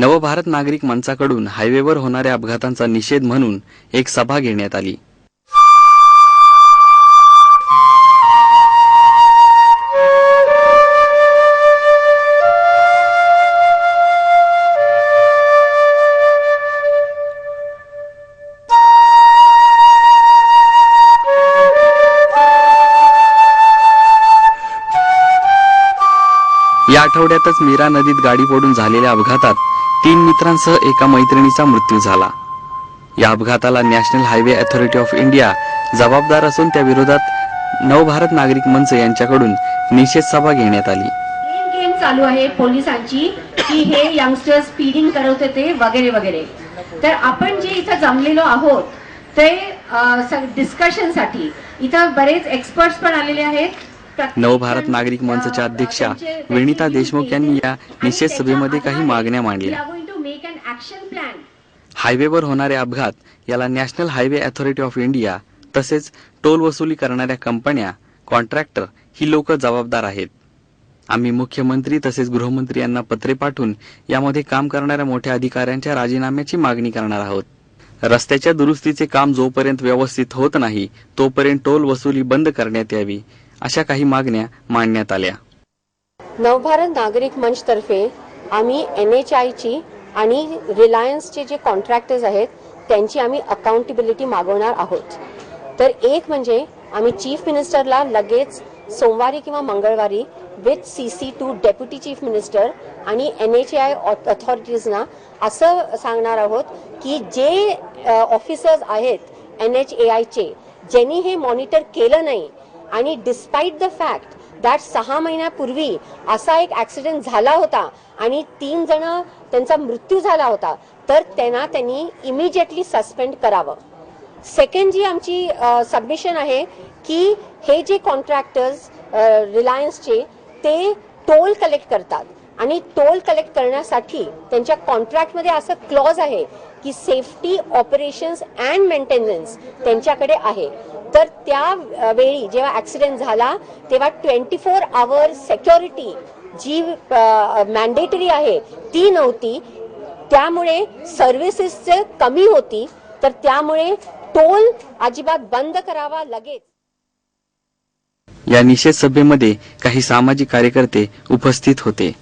नवभारत नागरिक मंचाकडून हायवेवर होणाऱ्या अपघातांचा निषेध म्हणून एक सभा घेण्यात आली. या आठवड्यातच मीरा नदीत गाडी पडून झालेल्या अपघातात तीन मित्रांसह एका मैत्रिणीचा मृत्यू झाला. या अपघाताला national highway authority of India जबाबदार असून त्या विरोधात नवभारत नागरिक मंच यांच्याकडून निषेध सभा घेण्यात आली. गेम चालू आहे पोलिसांची. की हे यंगस्टर स्पीडिंग करत होते वगैरे वगैरे. तर आपण जे इथं जमलेलो आहोत ते डिस्कशनसाठी. इथं बरेच एक्सपर्ट्स पण आलेले आहेत. नवभारत नागरिक मंचच्या अध्यक्षा विनिता देशमुख यांनी या निषेध सभेमध्ये काही मागण्या मांडल्या. हायवेवर होणारे अपघात याला national highway authority of India तसेच टोल वसुली करणाऱ्या कंपन्या कॉन्ट्रॅक्टर ही लोक जबाबदार आहेत. आम्ही मुख्यमंत्री तसेच गृहमंत्री यांना पत्रे पाठवून यामध्ये काम करणाऱ्या मोठ्या अधिकाऱ्यांच्या राजीनाम्याची मागणी करणार आहोत. रस्त्याच्या दुरुस्तीचे काम जोपर्यंत व्यवस्थित होत नाही तोपर्यंत टोल वसुली बंद करण्यात यावी अशा काही मागण्या मांडण्यात आल्या. नवभारत नागरिक मंचतर्फे आम्ही एन एच आयची आणि रिलायन्सचे जे कॉन्ट्रॅक्टर्स आहेत त्यांची आम्ही अकाउंटेबिलिटी मागवणार आहोत. तर एक म्हणजे आम्ही चीफ मिनिस्टरला लगेच सोमवारी किंवा मंगळवारी with C C to deputy chief minister आणि एन एच आय अथॉरिटीजना असं सांगणार आहोत की जे ऑफिसर्स आहेत एन एच ए आयचे ज्यांनी हे मॉनिटर केलं नाही आणि डिस्पाईट द फॅक्ट दॅट सहा महिन्यापूर्वी असा एक ऍक्सिडेंट झाला होता आणि तीन जण त्यांचा मृत्यू झाला होता तर त्यांना त्यांनी इमिजिएटली सस्पेंड करावं. सेकंड जी आमची सबमिशन आहे की हे जे कॉन्ट्रॅक्टर्स रिलायन्सचे ते टोल कलेक्ट करतात. आणि टोल कलेक्ट करण्यासाठी त्यांच्या कॉन्ट्रॅक्टमध्ये असं क्लॉज आहे की सेफ्टी ऑपरेशन्स अँड मेंटेनन्स त्यांच्याकडे आहे. तर त्या वेळी जेव्हा ऍक्सिडेंट झाला तेव्हा ट्वेंटी फोर आवर सेक्युरिटी जी मॅन्डेटरी आहे ती नव्हती. त्यामुळे सर्व्हिसेसचे कमी होती. तर त्यामुळे टोल अजिबात बंद करावा लगेच. या निषेध सभेमध्ये काही सामाजिक कार्यकर्ते उपस्थित होते.